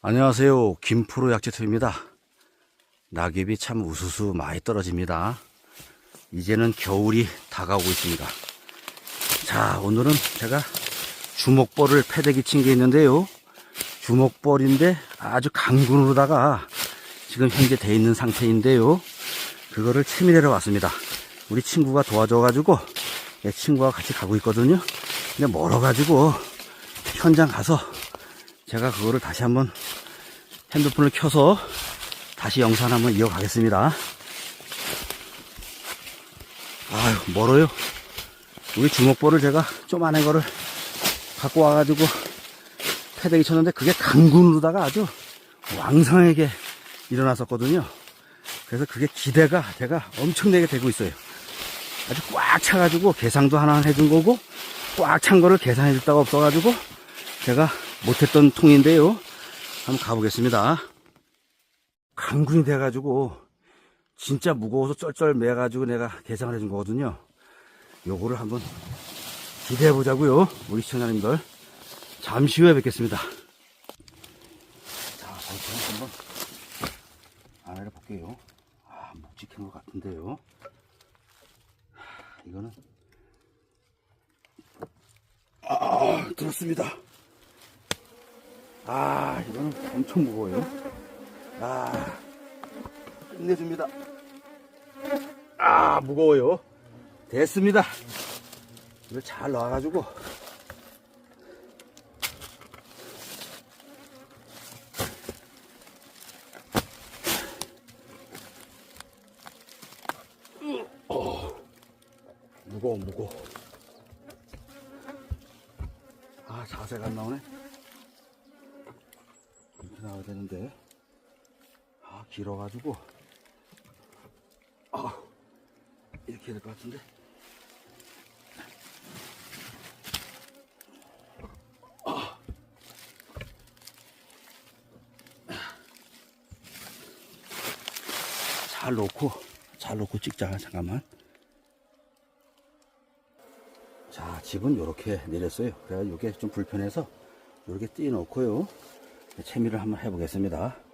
안녕하세요. 김프로 약재투입니다. 낙엽이 참 우수수 많이 떨어집니다. 이제는 겨울이 다가오고 있습니다. 자, 오늘은 제가 주먹벌을 패대기 친 게 있는데요. 주먹벌인데 아주 강군으로다가 지금 현재 돼 있는 상태인데요. 그거를 치밀하러 왔습니다. 우리 친구가 도와줘가지고 내 친구와 같이 가고 있거든요. 근데 멀어가지고 현장 가서 제가 그거를 다시 한번 핸드폰을 켜서 다시 영상 한번 이어가겠습니다. 아유, 멀어요. 우리 주먹볼을 제가 조그만한 거를 갖고 와가지고 패대기 쳤는데 그게 강군으로다가 아주 왕성하게 일어났었거든요. 그래서 그게 기대가 제가 엄청나게 되고 있어요. 아주 꽉 차가지고 계상도 하나 해준 거고 꽉 찬 거를 계산해 줄 데가 없어가지고 제가 못했던 통인데요. 한번 가보겠습니다. 강군이 돼가지고 진짜 무거워서 쩔쩔 매가지고 내가 계산을 해준 거거든요. 요거를 한번 기대해 보자고요. 우리 시청자님들. 잠시 후에 뵙겠습니다. 자, 발판 한번 안을 볼게요. 아, 묵직한 것 같은데요. 하, 이거는 아, 들었습니다. 아, 이거는 엄청 무거워요. 아, 끝내줍니다. 아, 무거워요. 됐습니다. 이걸 잘 넣어가지고. 어, 무거워, 무거워. 아, 자세가 안 나오네. 나와야 되는데. 아, 길어가지고. 아, 이렇게 해야 될 것 같은데. 아. 잘 놓고, 잘 놓고 찍자. 잠깐만. 자, 집은 이렇게 내렸어요. 그래가 이게 좀 불편해서 이렇게 띄 놓고요. 채미를 한번 해보겠습니다.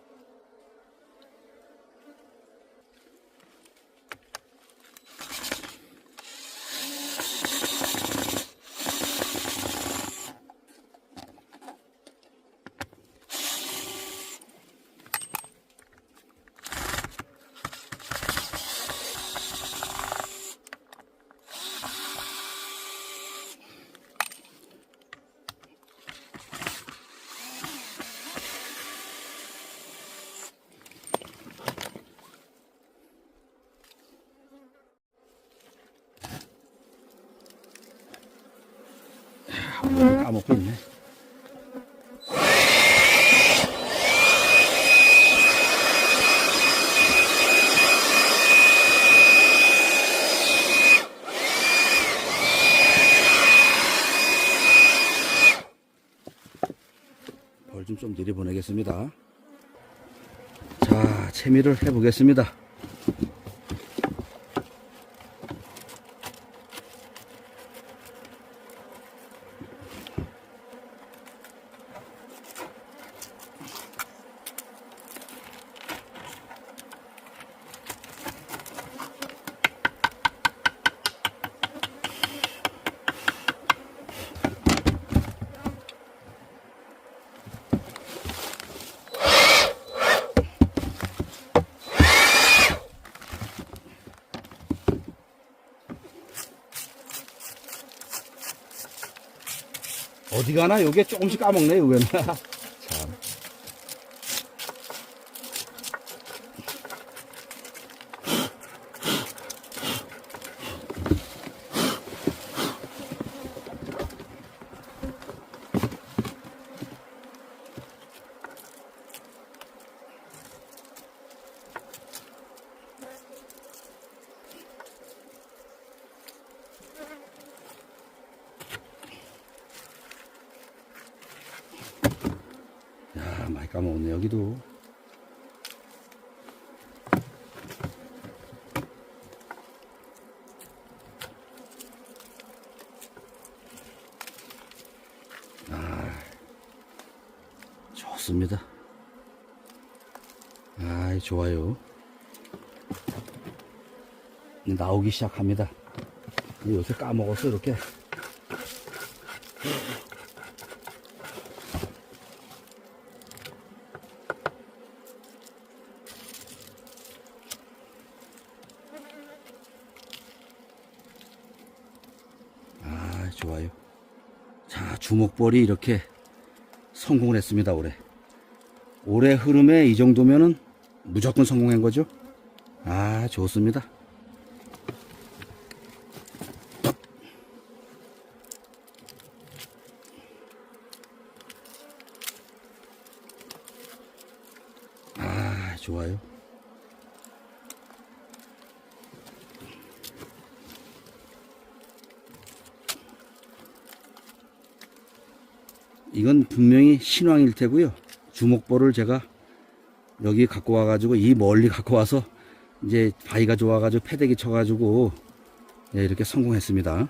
까먹고 있네. 벌 좀좀 내려보내겠습니다. 자, 채미를 해보겠습니다. 어디 가나? 요게 조금씩 까먹네 요게는 까먹었네, 여기도. 아, 좋습니다. 아, 좋아요. 나오기 시작합니다. 요새 까먹었어, 이렇게. 아, 좋아요. 자, 주먹벌이 이렇게 성공을 했습니다, 올해. 올해 흐름에 이 정도면은 무조건 성공한 거죠? 아, 좋습니다. 아, 좋아요. 이건 분명히 신왕일 테고요. 주먹볼을 제가 여기 갖고 와가지고 이 멀리 갖고 와서 이제 바위가 좋아가지고 패대기 쳐가지고 예, 이렇게 성공했습니다.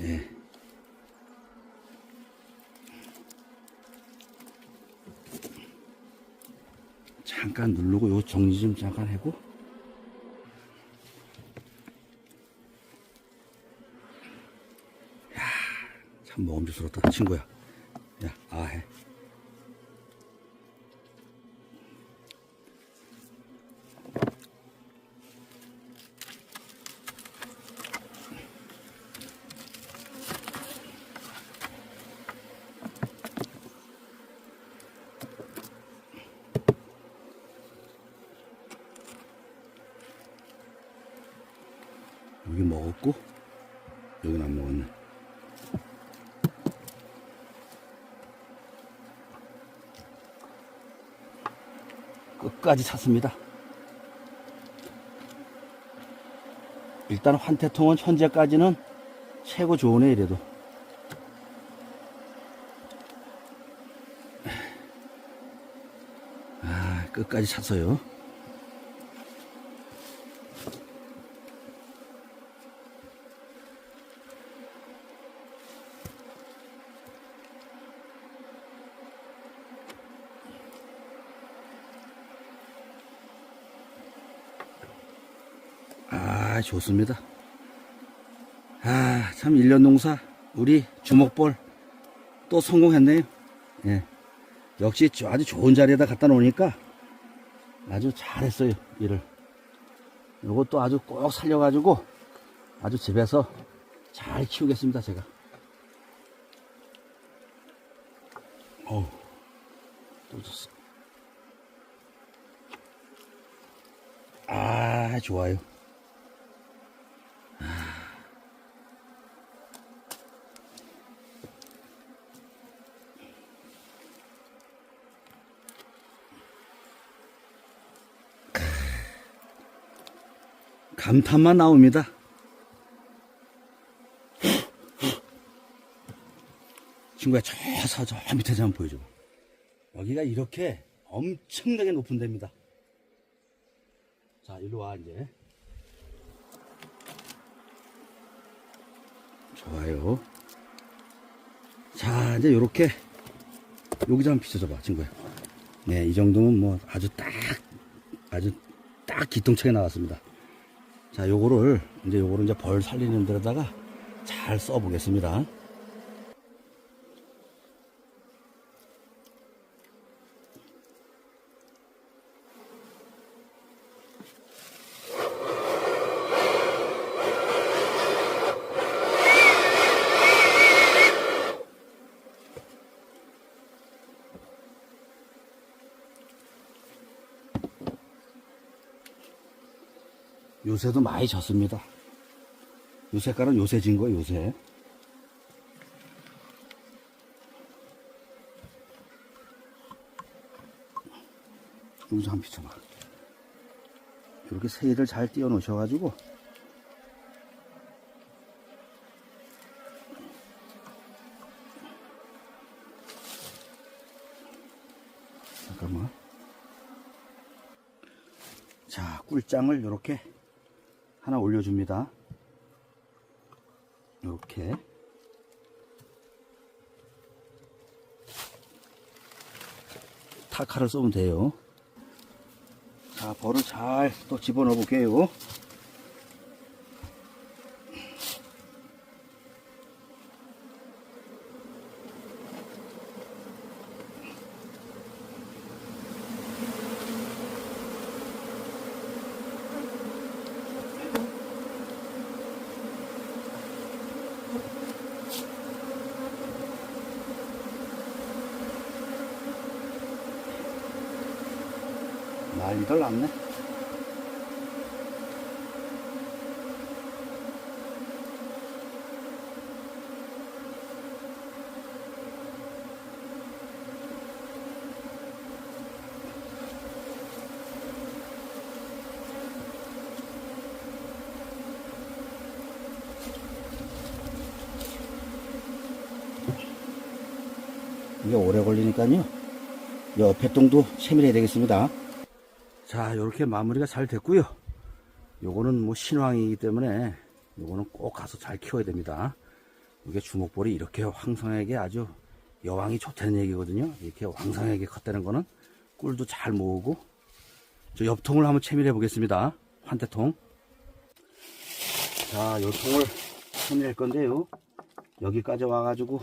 예. 잠깐 누르고 요 정리 좀 잠깐 하고 참 먹음직스럽다 친구야. 야 아해 여기 먹었고 여기는 안 먹었네 끝까지 찼습니다. 일단 환태통은 현재까지는 최고 좋으네 이래도. 아, 끝까지 찼어요. 아, 좋습니다. 아, 참, 1년 농사, 우리 주먹볼 또 성공했네요. 예. 역시 아주 좋은 자리에다 갖다 놓으니까 아주 잘했어요, 일을. 요것도 아주 꼭 살려가지고 아주 집에서 잘 키우겠습니다, 제가. 어우, 또 졌어. 아, 좋아요. 감탄만 나옵니다. 친구야, 저, 서, 저 밑에 좀 보여줘. 여기가 이렇게 엄청나게 높은 데입니다. 자, 일로 와, 이제. 좋아요. 자, 이제 요렇게, 여기 좀 비춰줘봐, 친구야. 네, 이 정도면 뭐 아주 딱, 아주 딱 기똥차게 나왔습니다. 자, 요거를, 이제 요거를 이제 벌 살리는 데다가 잘 써보겠습니다. 요새도 많이 졌습니다. 요 색깔은 요새 진 거예요, 요새. 여기서 한 비춰봐. 이렇게 세일을 잘 띄워 놓으셔가지고, 잠깐만. 자, 꿀장을 이렇게 하나 올려줍니다. 이렇게 타카를 쏘면 돼요. 자, 벌을 잘 또 집어넣어 볼게요. 난리들 났네. 이게 오래 걸리니까요. 옆에 동도 세밀해야 되겠습니다. 자, 이렇게 마무리가 잘 됐고요. 요거는 뭐 신황이기 때문에 요거는 꼭 가서 잘 키워야 됩니다. 이게 주먹볼이 이렇게 황성하게 아주 여왕이 좋다는 얘기거든요. 이렇게 왕성하게 컸다는 거는 꿀도 잘 모으고 저 옆통을 한번 채밀해 보겠습니다. 환대통. 자, 요 통을 채밀할 건데요. 여기까지 와가지고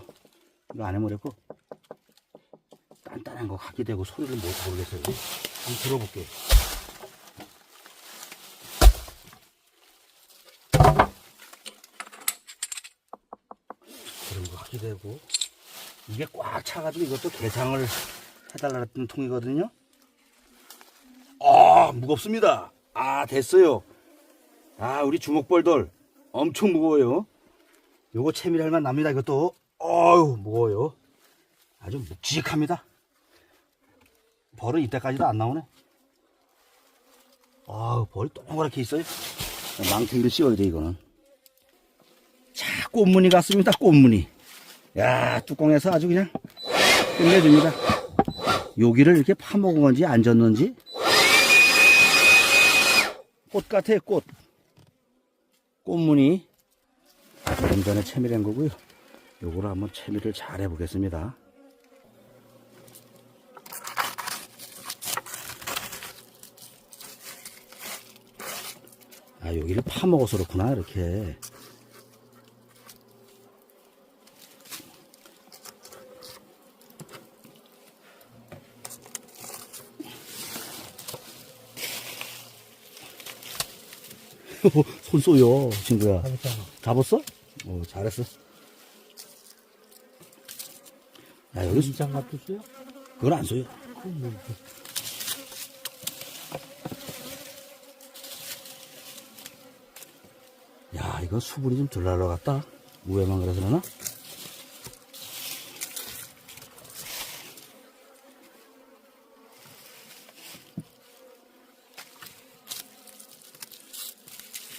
안에 뭐랬고 단단한 거 갖게 되고 소리를 못 모르겠어요. 한번 들어볼게요. 그런 거 하게 되고 이게 꽉 차가지고 이것도 개상을 해달라 했던 통이거든요. 아 무겁습니다. 아 됐어요. 아 우리 주먹벌들 엄청 무거워요. 요거 채밀할 만 납니다. 이것도 어유 무거워요. 아주 묵직합니다. 벌은 이때까지도 안 나오네. 아우 벌이 동그랗게 있어요. 망태기를 씌워야 돼 이거는. 자, 꽃무늬 같습니다. 꽃무늬. 야, 뚜껑에서 아주 그냥 끝내줍니다. 여기를 이렇게 파먹은 건지 안 졌는지. 꽃 같아요, 꽃. 꽃무늬. 좀 전에 채밀한 거고요. 요거를 한번 채밀을 잘 해보겠습니다. 아, 여기를 파먹어서 그렇구나, 이렇게. 손 쏘여, 친구야. 잡았어? 어, 잘했어. 야, 여기 수- 장갑도 써요? 그건 안 쏘여. 이거 수분이 좀 덜 날라갔다. 우에만 그래서 그러나?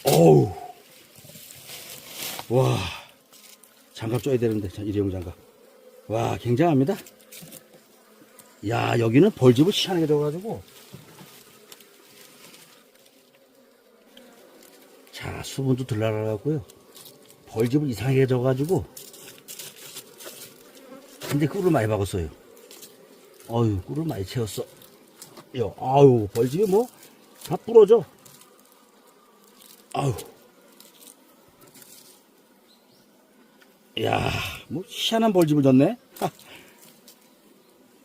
어우. 와. 장갑 줘야 되는데, 자, 일회용 장갑. 와, 굉장합니다. 야, 여기는 벌집을 시원하게 줘가지고. 자, 수분도 덜 날아가고요. 벌집을 이상하게 줘가지고. 근데 꿀을 많이 박았어요. 어유 꿀을 많이 채웠어. 요, 아유, 벌집이 뭐, 다 부러져. 아유. 야, 뭐, 희한한 벌집을 줬네? 하.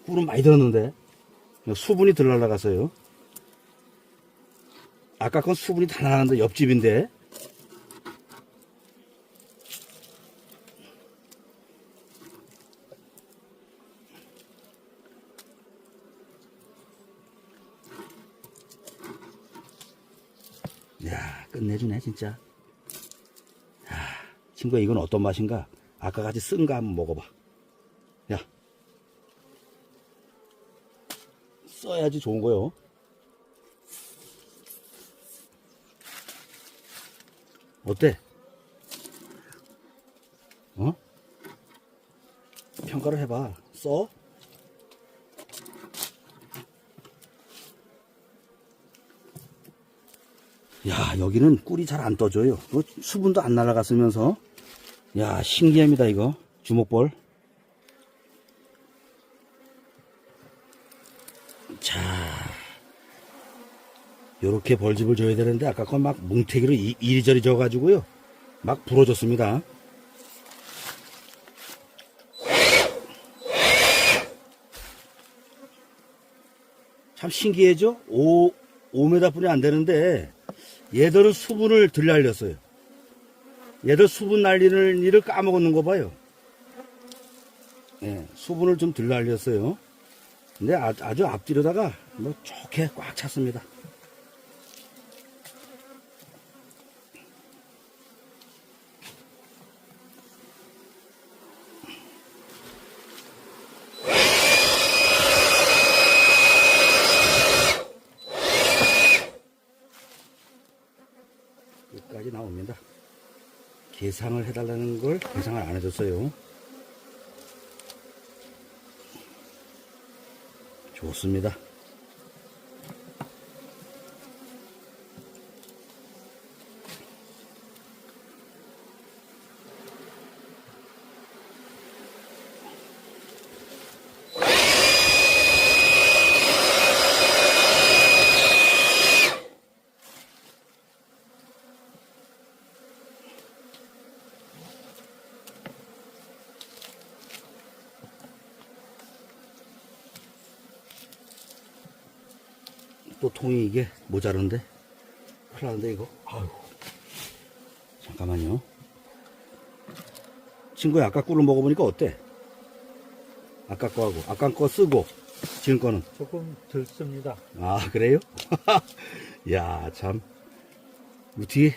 꿀은 많이 들었는데. 수분이 덜 날아갔어요. 아까 건 수분이 다 나는데 옆집인데. 야, 끝내주네, 진짜. 야, 친구야, 이건 어떤 맛인가? 아까 같이 쓴 거 한번 먹어봐. 야. 써야지 좋은 거요. 어때? 어? 평가를 해봐. 써? 야, 여기는 꿀이 잘 안 떠져요. 그 수분도 안 날아갔으면서. 야, 신기합니다, 이거. 주먹볼. 자, 요렇게 벌집을 줘야 되는데 아까 건 막 뭉태기로 이- 이리저리 져 가지고요. 막 부러졌습니다. 참 신기해죠? 5, 5m 뿐이 안 되는데 얘들은 수분을 들 날렸어요. 얘들 수분 날리는 일을 까먹었는 거 봐요. 예, 수분을 좀들 날렸어요. 근데 아, 아주 앞뒤로다가 뭐 좋게 꽉 찼습니다. 끝까지 나옵니다. 계상을 해달라는 걸 계상을 안 해줬어요. 좋습니다. 통이 이게 모자른데 큰일 났는데 이거 아유 잠깐만요 친구야 아까 꿀을 먹어보니까 어때? 아까 거하고 아까 거 쓰고 지금 거는 조금 덜 씁니다. 아 그래요? 야참 어떻게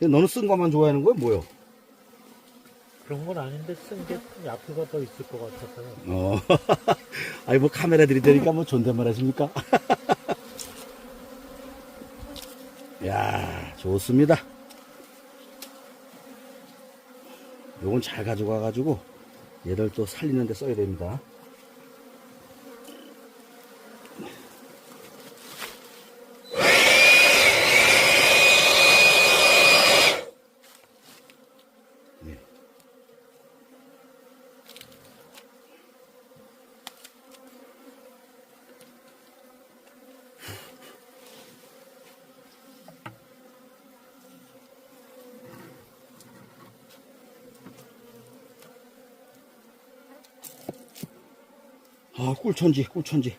너는 쓴 것만 좋아하는 거야 뭐요? 그런 건 아닌데 쓴 게 약효가 더 있을 것 같아서요. 어 아니 뭐 카메라 들이대니까 뭐 존댓말 하십니까? 야 좋습니다 요건 잘 가져가 가지고 얘를 또 살리는 데 써야 됩니다 꿀천지 꿀천지.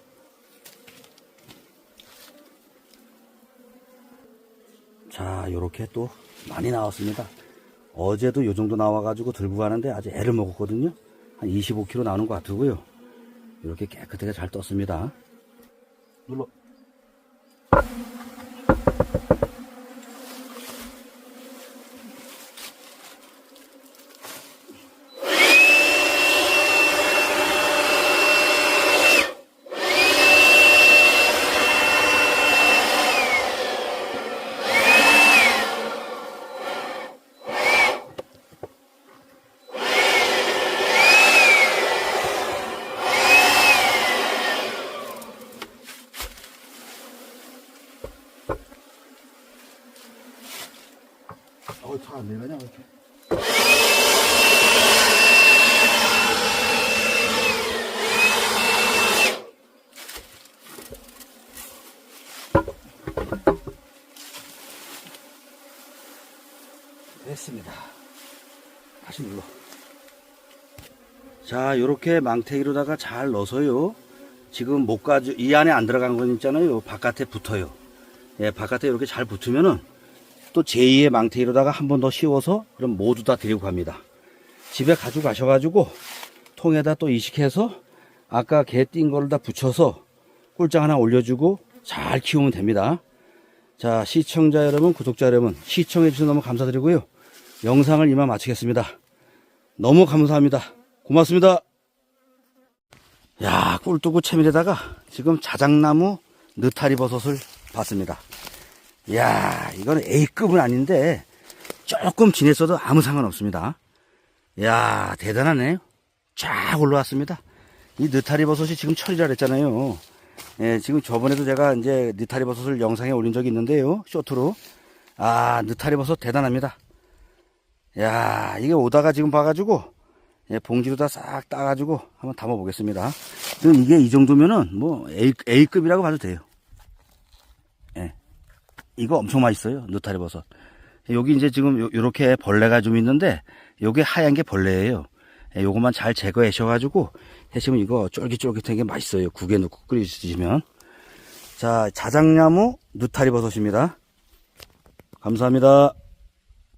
자 요렇게 또 많이 나왔습니다. 어제도 요 정도 나와가지고 들고 가는데 아주 애를 먹었거든요. 한 25kg 나오는 것 같고요. 이렇게 깨끗하게 잘 떴습니다. 눌러 어, 차 안 내려냐, 이렇게. 됐습니다. 다시 눌러. 자, 요렇게 망태기로다가 잘 넣어서요. 지금 못 가져, 이 안에 안 들어간 건 있잖아요. 바깥에 붙어요. 예, 바깥에 이렇게 잘 붙으면은 또 제2의 망태기로다가 한 번 더 씌워서 그럼 모두 다 데리고 갑니다. 집에 가지고 가셔가지고 통에다 또 이식해서 아까 개 띈 거를 다 붙여서 꿀장 하나 올려주고 잘 키우면 됩니다. 자, 시청자 여러분, 구독자 여러분, 시청해 주셔서 너무 감사드리고요. 영상을 이만 마치겠습니다. 너무 감사합니다. 고맙습니다. 야, 꿀뚜구 채밀에다가 지금 자작나무 느타리 버섯을 봤습니다. 야, 이건 A급은 아닌데 조금 지냈어도 아무 상관없습니다. 야, 대단하네요. 쫙 올라왔습니다. 이 느타리 버섯이 지금 철이라 그랬잖아요. 예, 지금 저번에도 제가 이제 느타리 버섯을 영상에 올린 적이 있는데요. 쇼트로. 아, 느타리 버섯 대단합니다. 야, 이게 오다가 지금 봐가지고 예, 봉지로 다 싹 따가지고 한번 담아 보겠습니다. 지금 이게 이 정도면은 뭐 A, A급이라고 봐도 돼요. 예. 이거 엄청 맛있어요. 느타리 버섯. 여기 이제 지금 요, 요렇게 벌레가 좀 있는데 요게 하얀 게 벌레예요. 예, 요것만 잘 제거하셔가지고 해시면 이거 쫄깃쫄깃한 게 맛있어요. 국에 넣고 끓여 드시면. 자, 자장나무 느타리 버섯입니다. 감사합니다.